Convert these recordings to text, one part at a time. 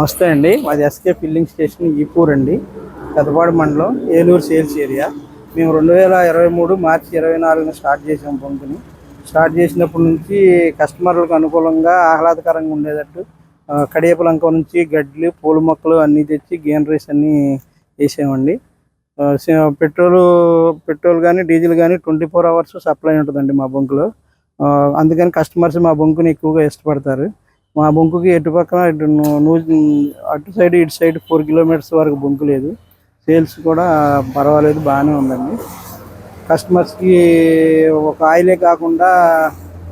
నమస్తే అండి. మాది ఎస్కే ఫిల్లింగ్ స్టేషన్ ఈపూర్ అండి పెద్దపాడు మండలం ఏలూరు సేల్స్ ఏరియా. మేము రెండు వేల ఇరవై మూడు మార్చి ఇరవై నాలుగున స్టార్ట్ చేసాం పంపుని స్టార్ట్ చేసినప్పటి నుంచి కస్టమర్లకు అనుకూలంగా ఆహ్లాదకరంగా ఉండేటట్టు ఆ, కడియపలంక నుంచి గడ్లు పూల మొక్కలు అన్నీ తెచ్చి గ్రీనరీస్ అన్నీ వేసామండి. సే- పెట్రోల్ పెట్రోల్ కానీ డీజిల్ కానీ ట్వంటీ ఫోర్ అవర్స్ సప్లై ఉంటుందండి మా బొంకులో. అందుకని కస్టమర్స్ మా బొంకుని ఎక్కువగా ఇష్టపడతారు. మా బొంకుకి ఎటు పక్కన ఇటు అటు సైడ్ ఇటు సైడ్ ఫోర్ కిలోమీటర్స్ వరకు బొంకు లేదు. సేల్స్ కూడా పర్వాలేదు బాగానే ఉందండి. కస్టమర్స్కి ఒక ఆయిలే కాకుండా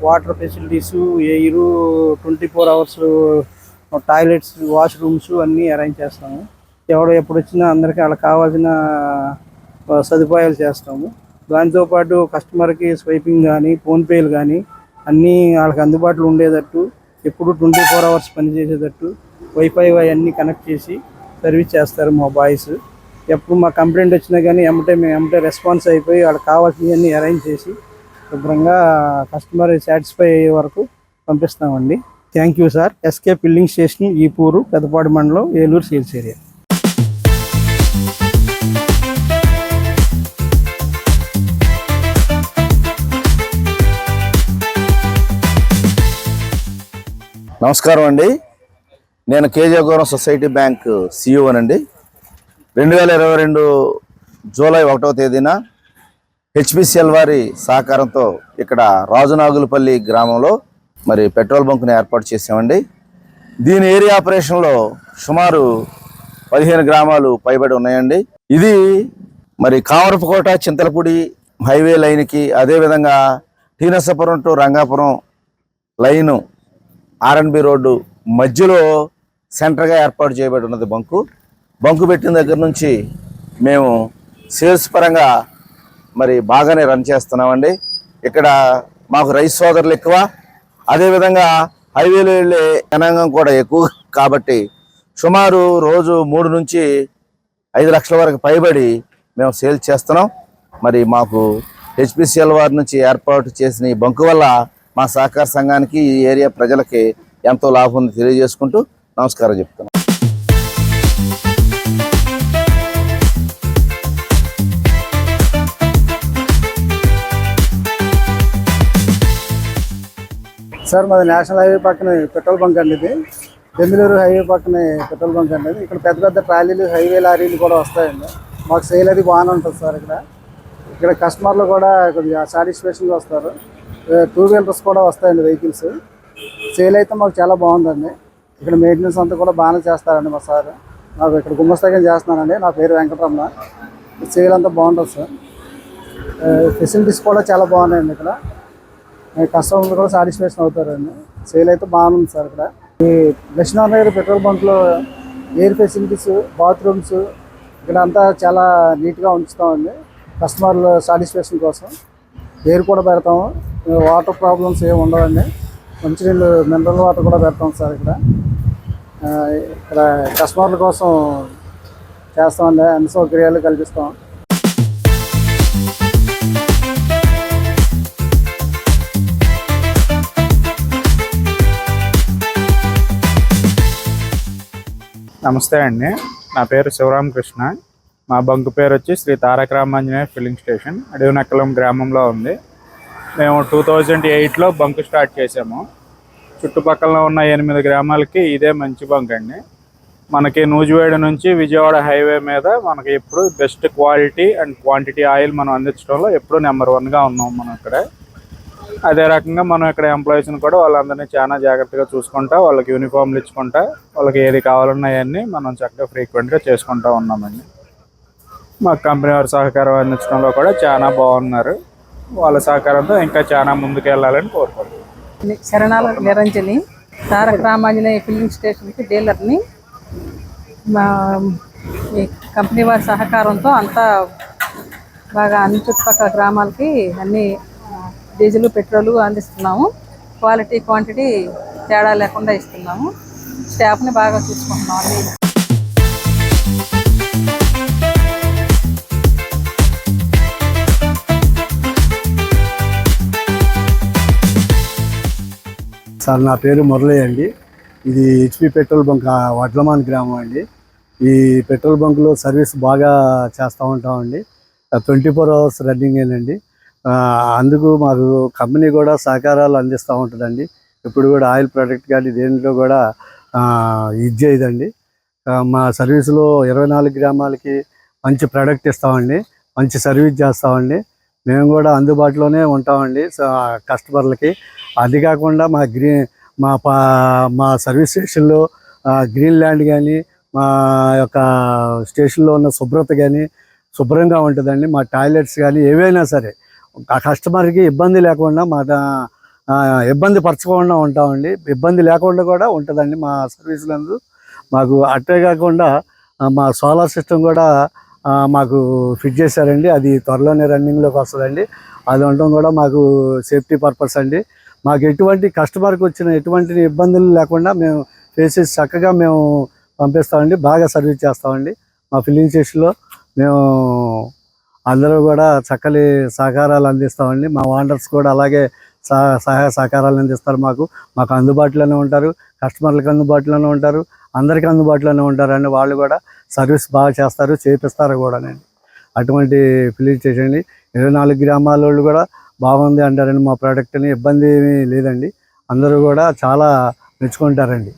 water facilities air twenty four hours toilets washrooms అన్నీ అరేంజ్ చేస్తాము. ఎవడు ఎప్పుడు వచ్చినా అందరికీ వాళ్ళకి కావాల్సిన సదుపాయాలు చేస్తాము. దాంతోపాటు కస్టమర్కి స్వైపింగ్ కానీ ఫోన్పేలు కానీ అన్నీ వాళ్ళకి అందుబాటులో ఉండేటట్టు ఎప్పుడు ట్వంటీ ఫోర్ అవర్స్ పనిచేసేటట్టు వైఫై అన్నీ కనెక్ట్ చేసి సర్వీస్ చేస్తారు మా బాయ్స్ ఎప్పుడు మా కంప్లైంట్ వచ్చినా కానీ ఎమ్మటే మేము ఎమ్మటే రెస్పాన్స్ అయిపోయి వాళ్ళకి కావాల్సినవన్నీ అరేంజ్ చేసి శుభ్రంగా కస్టమర్ సాటిస్ఫై అయ్యే వరకు పంపిస్తామండి. Thank you sir SK filling station Epuru Peddapadu మండలం ఏలూరు సేల్స్ ఏరియా నమస్కారం అండి. నేను కేజీగూరం సొసైటీ బ్యాంక్ సిఇఓనండి రెండు వేల ఇరవై రెండు జూలై ఒకటవ తేదీన హెచ్పిసిఎల్ వారి సహకారంతో ఇక్కడ రాజునాగులపల్లి గ్రామంలో మరి పెట్రోల్ బంక్ను ఏర్పాటు చేసామండి దీని ఏరియా ఆపరేషన్లో సుమారు పదిహేను గ్రామాలు పైబడి ఉన్నాయండి. ఇది మరి కామరపుకోట చింతలపూడి హైవే లైన్కి అదేవిధంగా Tinasapuram to Rangapuram line RNB road మధ్యలో సెంటర్గా ఏర్పాటు చేయబడి ఉన్నది బంకు. బంకు పెట్టిన దగ్గర నుంచి మేము సేల్స్ పరంగా మరి బాగానే రన్ చేస్తున్నామండి. ఇక్కడ మాకు రైస్ సోదరులు ఎక్కువ. అదేవిధంగా హైవేలో వెళ్ళే జనాంగం కూడా ఎక్కువ. కాబట్టి సుమారు రోజు మూడు నుంచి ఐదు లక్షల వరకు పైబడి మేము సేల్ చేస్తున్నాం. మరి మాకు హెచ్పిసిఎల్ వారి నుంచి ఏర్పాటు చేసిన ఈ బంకు వల్ల మా సహకార సంఘానికి ఈ ఏరియా ప్రజలకి ఎంతో లాభం ఉంది తెలియజేసుకుంటూ నమస్కారం చెప్తున్నాను సార్ మాది నేషనల్ హైవే పక్కన పెట్రోల్ బంక్ అండి ఇది. బెంగళూరు హైవే పక్కన పెట్రోల్ బంక్ అండి ఇది. ఇక్కడ పెద్ద పెద్ద ట్రాలీలు హైవే లారీలు కూడా వస్తాయండి. మాకు సేల్ అది బాగానే ఉంటుంది సార్ ఇక్కడ. ఇక్కడ కస్టమర్లు కూడా కొద్దిగా సాటిస్ఫాక్షన్గా వస్తారు. టూ వీలర్స్ కూడా వస్తాయండి వెహికల్స్. సేల్ అయితే మాకు చాలా బాగుందండి. ఇక్కడ మెయింటెనెన్స్ అంతా కూడా బాగానే చేస్తారండి మా సార్. నాకు ఇక్కడ గుమ్మస్తాగా చేస్తున్నానండి నా పేరు వెంకటరమణ. సేల్ అంతా బాగుంటుంది సార్. ఫెసిలిటీస్ కూడా చాలా బాగున్నాయండి ఇక్కడ. కస్టమర్లు కూడా సాటిస్ఫాక్షన్ అవుతారండి. సేల్ అయితే బాగుంది సార్ ఇక్కడ. ఈ లక్ష్మీనగర్ పెట్రోల్ బంక్లో ఎయిర్ ఫెసిలిటీస్ బాత్రూమ్స్ ఇక్కడ అంతా చాలా నీట్గా ఉంచుతామండి. కస్టమర్ల సాటిస్ఫాక్షన్ కోసం. ఎయిర్ కూడా పెడతాము. వాటర్ ప్రాబ్లమ్స్ ఏమి ఉండవండి. మంచినీళ్ళు మినరల్ వాటర్ కూడా పెడతాం సార్ ఇక్కడ. ఇక్కడ కస్టమర్ల కోసం చేస్తామండి. అన్ని సౌకర్యాలు కల్పిస్తాం. నమస్తే అండి. నా పేరు శివరామకృష్ణ. మా బంకు పేరు వచ్చి శ్రీ తారక రామాంజనేయ ఫిల్లింగ్ స్టేషన్ అడవినక్కలం గ్రామంలో ఉంది. మేము టూ థౌజండ్ ఎయిట్లో బంక్ స్టార్ట్ చేసాము చుట్టుపక్కల ఉన్న ఎనిమిది గ్రామాలకి ఇదే మంచి బంక్ అండి. మనకి నూజివేడు నుంచి విజయవాడ హైవే మీద మనకి ఎప్పుడు best quality and quantity oil మనం అందించడంలో ఎప్పుడు నెంబర్ వన్గా ఉన్నాం మనం ఇక్కడ. అదే రకంగా మనం ఇక్కడ ఎంప్లాయీస్ని కూడా వాళ్ళందరినీ చాలా జాగ్రత్తగా చూసుకుంటా వాళ్ళకి యూనిఫామ్లు ఇచ్చుకుంటా వాళ్ళకి ఏది కావాలన్నాయన్నీ మనం చక్కగా ఫ్రీక్వెంట్గా చేసుకుంటా ఉన్నామండి. మా కంపెనీ వారి సహకారం అందించడంలో కూడా చాలా బాగున్నారు. వాళ్ళ సహకారంతో ఇంకా చాలా ముందుకు వెళ్ళాలని కోరుకుంటున్నాను శరణాల నిరంజని తారక రామాంజనేయ ఫిల్లింగ్ స్టేషన్కి డీలర్ని మా ఈ కంపెనీ వారి సహకారంతో అంతా బాగా అన్ని చుట్టుపక్కల గ్రామాలకి అన్ని డీజిల్ పెట్రోలు అందిస్తున్నాము. క్వాలిటీ క్వాంటిటీ తేడా లేకుండా ఇస్తున్నాము. స్టాఫ్ని బాగా చూసుకుంటున్నాం. అన్ని సార్ నా పేరు మురళి అండి. ఇది హెచ్పి పెట్రోల్ బంక్ వడ్లమాన్ గ్రామం అండి. ఈ పెట్రోల్ బంక్లో సర్వీస్ బాగా చేస్తూ ఉంటామండి. ట్వంటీ ఫోర్ అవర్స్ రన్నింగ్ ఏనండి అందుకు మాకు కంపెనీ కూడా సహకారాలు అందిస్తూ ఉంటుందండి. ఇప్పుడు కూడా ఆయిల్ ప్రోడక్ట్ కానీ దేంట్లో కూడా ఇది చేయదండి. మా సర్వీసులో ఇరవై నాలుగు గ్రామాలకి మంచి ప్రోడక్ట్ ఇస్తామండి. మంచి సర్వీస్ చేస్తామండి. మేము కూడా అందుబాటులోనే ఉంటామండి కస్టమర్లకి. అది కాకుండా మా గ్రీన్ మా పా మా సర్వీస్ స్టేషన్లో గ్రీన్ ల్యాండ్ కానీ మా యొక్క స్టేషన్లో ఉన్న శుభ్రత కానీ శుభ్రంగా ఉంటుందండి. మా టాయిలెట్స్ కానీ ఏవైనా సరే ఆ కస్టమర్కి ఇబ్బంది లేకుండా మా ఇబ్బంది పరచకుండా ఉంటామండి. ఇబ్బంది లేకుండా కూడా ఉంటుందండి మా సర్వీసులందు. మాకు అట్టే కాకుండా మా సోలార్ సిస్టమ్ కూడా మాకు ఫిట్ చేశారండి. అది త్వరలోనే రన్నింగ్లోకి వస్తుందండి. అది ఉండడం కూడా మాకు సేఫ్టీ పర్పస్ అండి. మాకు ఎటువంటి కస్టమర్కి వచ్చిన ఎటువంటి ఇబ్బందులు లేకుండా మేము చేసి చక్కగా మేము పంపిస్తామండి. బాగా సర్వీస్ చేస్తామండి. మా ఫిల్లింగ్ స్టేషన్లో మేము అందరూ కూడా చక్కని సహకారాలు అందిస్తామండి. మా వాండర్స్ కూడా అలాగే సహ సహాయ సహకారాలు అందిస్తారు మాకు. మాకు అందుబాటులోనే ఉంటారు కస్టమర్లకు అందుబాటులోనే ఉంటారు అందరికీ అందుబాటులోనే ఉంటారండి. వాళ్ళు కూడా సర్వీస్ బాగా చేస్తారు చేపిస్తారు కూడా నేను అటువంటి ఫిల్లింగ్ చేసేయండి. ఇరవై నాలుగు గ్రామాల వాళ్ళు కూడా బాగుంది అంటారండి మా ప్రోడక్ట్ని. ఇబ్బంది ఏమీ లేదండి. అందరూ కూడా చాలా మెచ్చుకుంటారండి.